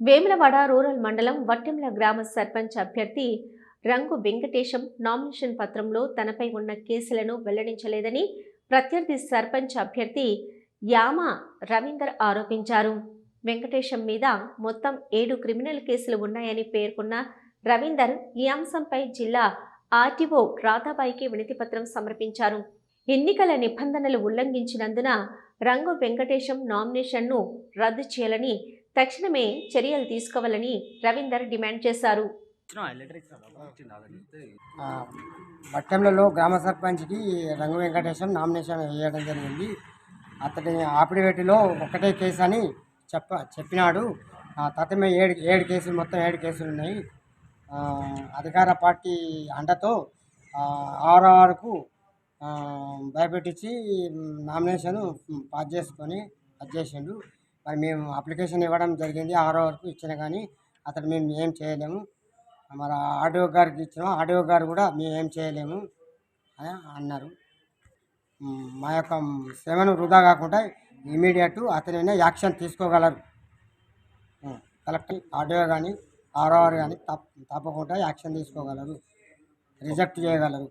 Vemulawada rural మండలం వట్టెంల గ్రామ సర్పంచ్ అభ్యర్థి రంగు వెంకటేశం నామినేషన్ పత్రంలో తనపై ఉన్న కేసులను వెల్లడించలేదని ప్రత్యర్థి సర్పంచ్ అభ్యర్థి యామ రవీందర్ ఆరోపించారు. వెంకటేశం మీద మొత్తం ఏడు క్రిమినల్ కేసులు ఉన్నాయని పేర్కొన్న రవీందర్ ఈ అంశంపై జిల్లా ఆర్టీఓ రాధాబాయికి వినతిపత్రం సమర్పించారు. ఎన్నికల నిబంధనలు ఉల్లంఘించినందున రంగు వెంకటేశం నామినేషన్ను రద్దు చేయాలని తక్షణమే చర్యలు తీసుకోవాలని రవీందర్ డిమాండ్ చేశారు. ఆ, వట్టెంలలో గ్రామ సర్పంచ్కి రంగు వెంకటేశం నామినేషన్ వేయడం జరిగింది. అతడి ఆపిడివేటిలో ఒకటే కేసు అని చెప్ప చెప్పినాడు. ఆ తర్వాత మేము ఏడు ఏడు కేసులు మొత్తం ఏడు కేసులు ఉన్నాయి. అధికార పార్టీ అండతో ఆరో వరకు భయపెట్టించి నామినేషన్ పాస్ చేసుకొని అది చేసిండు. మరి మేము అప్లికేషన్ ఇవ్వడం జరిగింది ఆరో వరకు ఇచ్చిన కానీ అతను మేము ఏం చేయలేము. మరి ఆడియో గారికి ఇచ్చినాం. ఆడియో గారు కూడా మేము ఏం చేయలేము అని అన్నారు. మా యొక్క శ్రమను వృధా కాకుండా ఇమీడియట్ అతనైనా యాక్షన్ తీసుకోగలరు. కలెక్ట్ కలెక్టర్ ఆడియో కానీ ఆర్ఓఆర్ కానీ తప్ప తప్పకుండా యాక్షన్ తీసుకోగలరు. రిజెక్ట్ చేయగలరు.